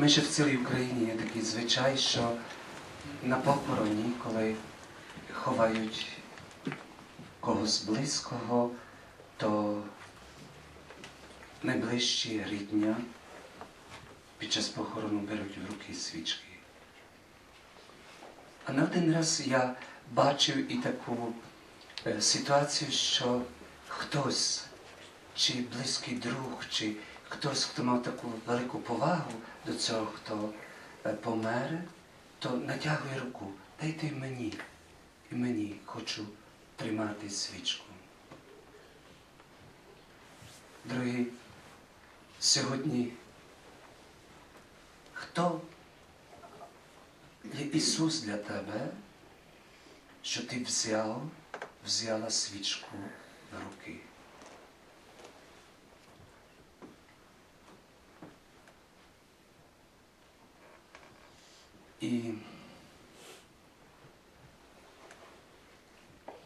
майже в цілій Україні є такий звичай, що на похороні, коли ховають когось близького, то найближчі рідня під час похорону беруть в руки свічки. А не один раз я бачив і таку е, ситуацію, що хтось, чи близький друг, чи хтось, хто мав таку велику повагу до цього, хто е, помер, то натягує руку, дайте й мені, і мені хочу тримати свічку. Дорогі, сьогодні хто є Ісус для тебе, що ти взяв, взяла свічку в руки? І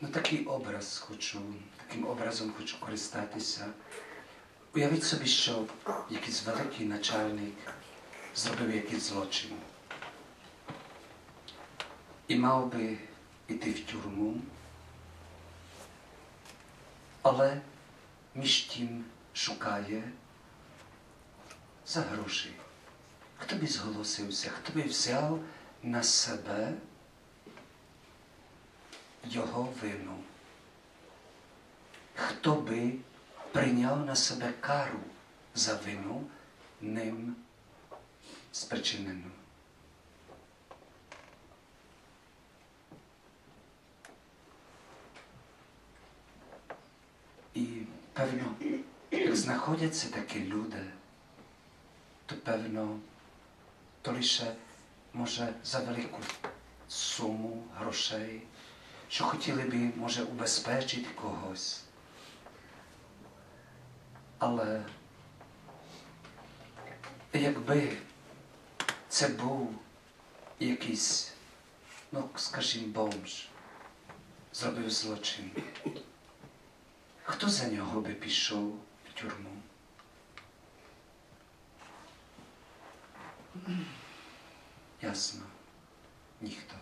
ну, такий образ хочу, таким образом хочу користатися. Уявіть собі, що якийсь великий начальник зробив якийсь злочин. І мав би йти в тюрму, але між тим шукає за гроші. Хто би зголосився, хто би взяв на себе його вину? Хто би прийняв на себе кару за вину ним спричинену? І певно, як знаходяться такі люди, то певно то лише може за велику суму грошей, що хотіли би, може, убезпечити когось. Але якби це був якийсь, ну, скажімо, бомж, зробив злочин, хто за нього би пішов в тюрму? Ясно, ніхто.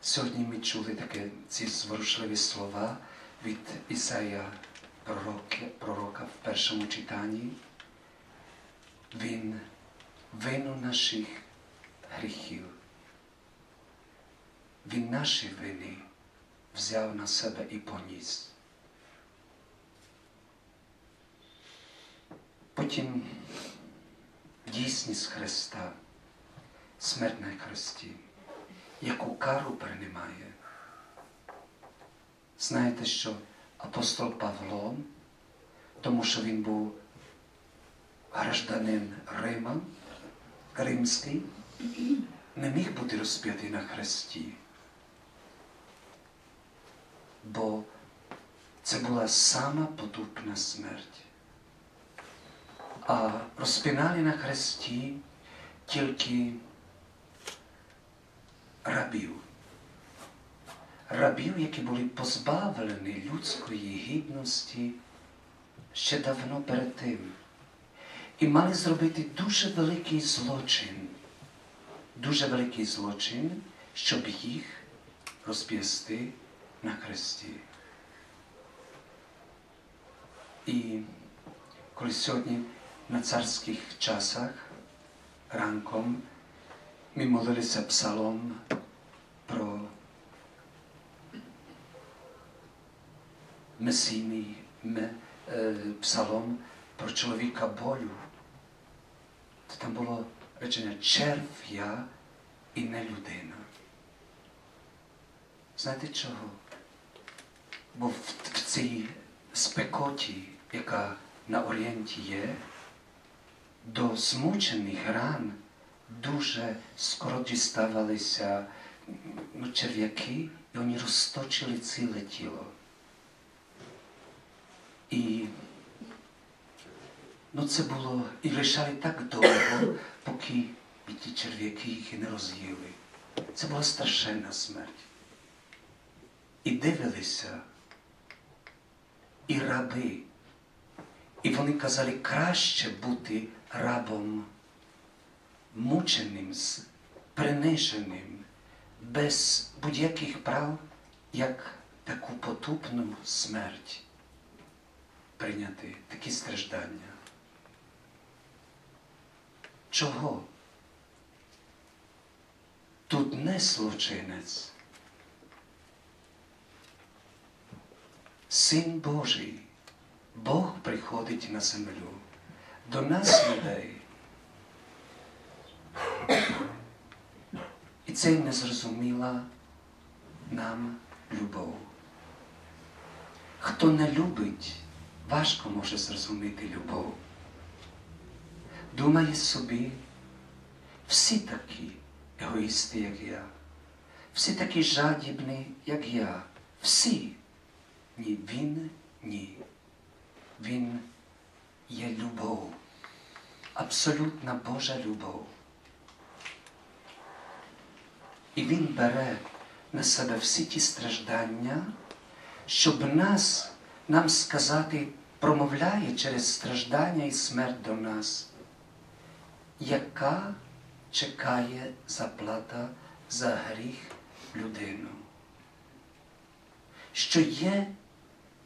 Сьогодні ми чули таке ці зворушливі слова від Ісая пророка, пророка в першому читанні. Він вину наших гріхів. Він наші вини взяв на себе і поніс. Потім дійсність Христа, смерть на Христі, яку кару приймає. Знаєте, що апостол Павло, тому що він був гражданин Рима, римський, не міг бути розп'ятий на хресті, бо це була сама потупна смерть. А розпинали на хресті тільки рабів. Рабів, які були позбавлені людської гідності ще давно перед тим. І мали зробити дуже великий злочин, дуже великий злочин, щоб їх розп'ясти на хресті. І коли сьогодні на царських часах ранком ми молилися псалом про месійний псалом про чоловіка болю, то там було речення черв я і не людина. Знаєте чого? Бо в, в цій спекоті, яка на Орієнті є, до змучених ран дуже скоро діставалися ну, черв'яки, і вони розточили ціле тіло. І ну, це було і лишали так довго, поки ті черв'яки їх і не роз'їли. Це була страшенна смерть. І дивилися, і раби. І вони казали, краще бути рабом, мученим, приниженим, без будь-яких прав, як таку потупну смерть прийняти такі страждання. Чого? Тут не злочинець, Син Божий, Бог приходить на землю до нас, людей. І це незрозуміла нам любов. Хто не любить, важко може зрозуміти любов. Думає собі, всі такі егоїсти, як я, всі такі жадібні, як я, всі. Ні, він ні. Він є любов, абсолютна Божа любов. І Він бере на себе всі ті страждання, щоб нас, нам сказати, промовляє через страждання і смерть до нас, яка чекає заплата за гріх людину. Що є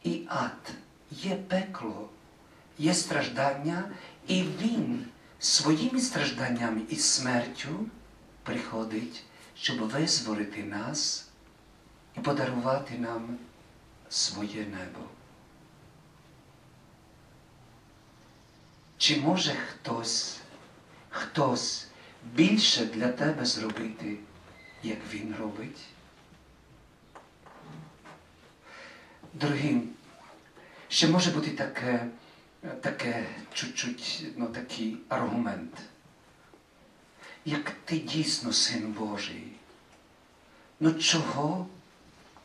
і ад, є пекло, є страждання, і Він своїми стражданнями і смертю приходить, щоб визволити нас і подарувати нам своє небо. Чи може хтось, хтось більше для тебе зробити, як він робить? Дорогі, ще може бути таке, таке чуть-чуть ну, такий аргумент. Як ти дійсно син Божий, ну чого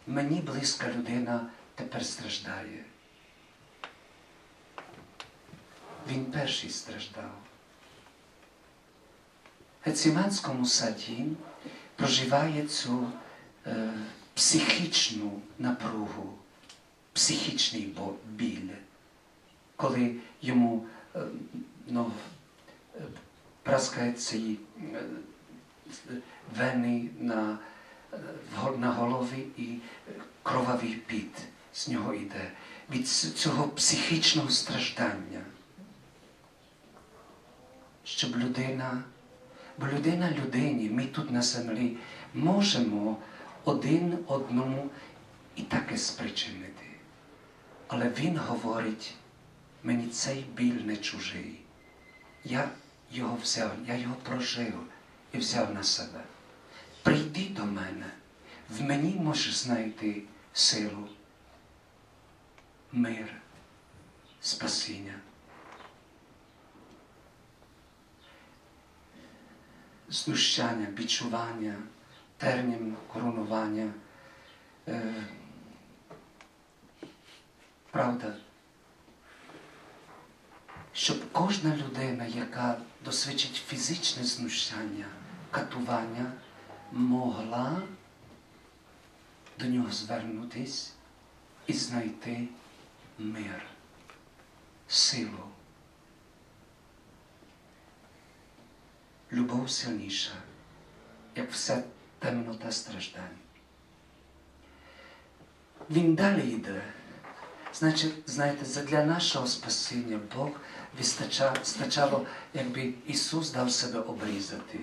мені близька людина тепер страждає? Він перший страждав. В Гециманському саді проживає цю е, психічну напругу, психічний біль, коли йому е, ну, е, праскаються і е, вени на, е, на голові і кровавий піт з нього йде від цього психічного страждання. Щоб людина, бо людина людині, ми тут на землі можемо один одному і таке спричинити. Але він говорить, мені цей біль не чужий. Я його взяв, я його прожив і взяв на себе. Прийди до мене, в мені можеш знайти силу, мир, спасіння. Знущання, бичування, термін коронування. Е, правда, щоб кожна людина, яка досвідчить фізичне знущання, катування, могла до нього звернутись і знайти мир, силу. Любов сильніша, як вся темнота страждань. Він далі йде. Значить, знаєте, задля нашого спасіння Бог вистачав, стачало, якби Ісус дав себе обрізати.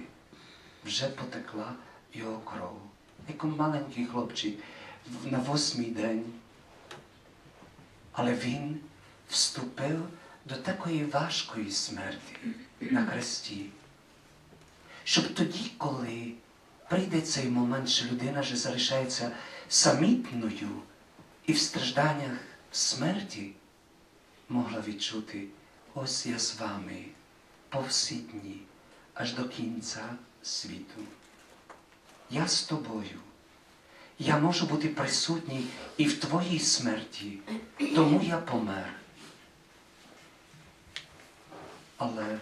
Вже потекла його кров. Як маленький хлопчик на восьмий день. Але він вступив до такої важкої смерті на хресті. Щоб тоді, коли прийде цей момент, що людина вже залишається самітною і в стражданнях смерті, могла відчути, ось я з вами по всі дні, аж до кінця світу. Я з тобою. Я можу бути присутній і в твоїй смерті, тому я помер. Але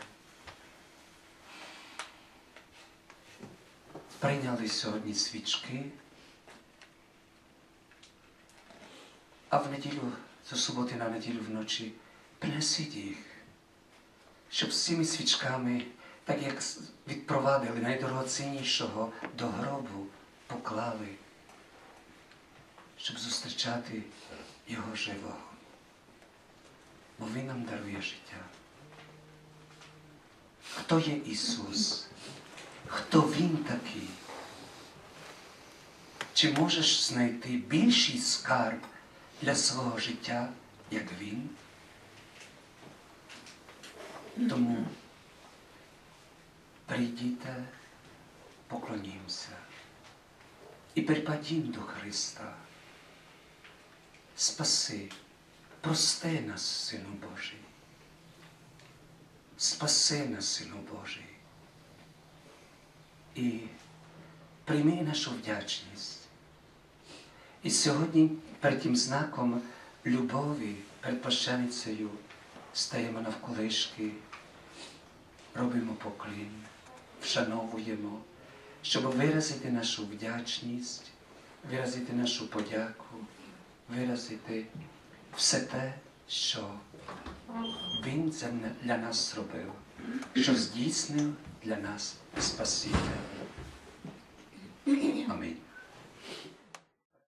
прийняли сьогодні свічки, а в неділю, з суботи на неділю вночі, принесіть їх. щоб цими свічками, так як відпровадили найдорогоціннішого до гробу, поклали, щоб зустрічати Його живого. Бо Він нам дарує життя. Хто є Ісус? Хто Він такий? Чи можеш знайти більший скарб для свого життя, як Він? Тому прийдіте, поклонімося і припадім до Христа. Спаси, прости нас, Сину Божий. Спаси нас, Сину Божий. І прийми нашу вдячність. І сьогодні перед тим знаком любові перед пощаницею стаємо навколишки, робимо поклін, вшановуємо, щоб виразити нашу вдячність, виразити нашу подяку, виразити все те, що Він для нас зробив, що здійснив для нас Спаситель.